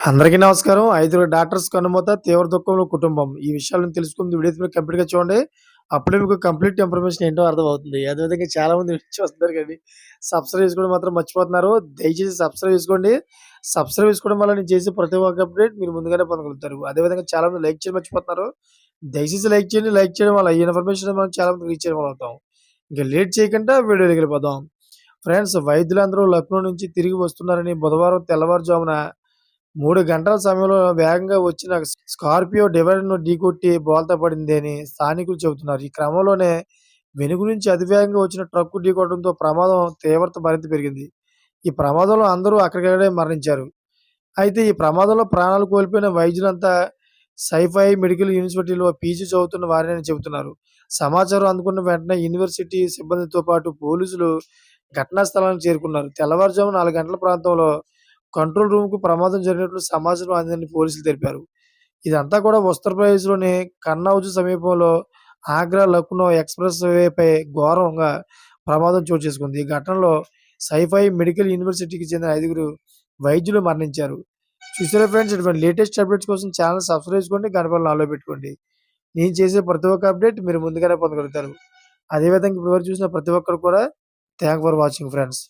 అందరికీ నమస్కారం. ఐదుగురు డాక్టర్స్ కన్నుమూత, తీవ్ర దుఃఖంలో కుటుంబం. ఈ విషయాలను తెలుసుకుంది వీడియో మీరు కంప్లీట్‌గా చూడండి. అప్పుడే మీకు కంప్లీట్ ఇన్ఫర్మేషన్ ఏంటో అర్థమవుతుంది. అదేవిధంగా చాలామంది చూస్తున్నారు కానీ సబ్స్క్రైబ్ చేసుకోవడం మాత్రం మర్చిపోతున్నారు. దయచేసి సబ్స్క్రైబ్ చేసుకోండి. సబ్స్క్రైబ్ చేసుకోవడం వల్ల నేను చేసే ప్రతి ఒక్క అప్డేట్ మీరు ముందుగానే పొందగలుగుతారు. అదేవిధంగా చాలామంది లైక్ చేయడం మర్చిపోతున్నారు. దయచేసి లైక్ చేయండి. లైక్ చేయడం వల్ల ఈ ఇన్ఫర్మేషన్ మనం చాలామంది రీచ్ అయ్యే అవుతాం. లేట్ చేయకుండా వీడియోలోకి వెళ్ళిపోదాం. ఫ్రెండ్స్ వైద్యులందరూ లక్నో నుంచి తిరిగి వస్తున్నారని బుధవారం తెల్లవారుజామున మూడు గంటల సమయంలో వేగంగా వచ్చిన స్కార్పియో డివైడర్‌ను ఢీకొట్టి బోల్తా పడిందని స్థానికులు చెబుతున్నారు. ఈ క్రమంలోనే వెనుక నుంచి అతివేగంగా వచ్చిన ట్రక్కు ఢీకొట్టడంతో ప్రమాదం తీవ్రత మరింత పెరిగింది. ఈ ప్రమాదంలో అందరూ అక్కడికక్కడే మరణించారు. అయితే ఈ ప్రమాదంలో ప్రాణాలు కోల్పోయిన వైద్యులంతా సైఫై మెడికల్ యూనివర్సిటీలో పీజీ చదువుతున్న వారిని చెబుతున్నారు. సమాచారం అందుకున్న వెంటనే యూనివర్సిటీ సిబ్బందితో పాటు పోలీసులు ఘటనా స్థలానికి చేరుకున్నారు. తెల్లవారుజాము నాలుగు గంటల ప్రాంతంలో కంట్రోల్ రూమ్‌కు ప్రమాదం జరిగినట్లు సమాచారం అందిందని పోలీసులు తెలిపారు. ఇదంతా కూడా ఉత్తరప్రదేశ్‌లోని కన్నౌజ్ సమీపంలో ఆగ్రా లక్నో ఎక్స్‌ప్రెస్ వేపై ఘోరంగా ప్రమాదం చోటు చేసుకుంది. ఈ ఘటనలో సైఫై మెడికల్ యూనివర్సిటీకి చెందిన ఐదుగురు వైద్యులు మరణించారు. చూసారా ఫ్రెండ్స్ ఇటువంటి లేటెస్ట్ అప్డేట్స్ కోసం ఛానల్ సబ్స్క్రైబ్ చేసుకోండి. గంట నాలో పెట్టుకోండి. నేను చేసే ప్రతి ఒక్క అప్డేట్ మీరు ముందుగానే పొందగలుగుతారు. అదేవిధంగా ఇప్పటివరకు చూసిన ప్రతి ఒక్కరు కూడా థ్యాంక్ ఫర్ వాచింగ్ ఫ్రెండ్స్.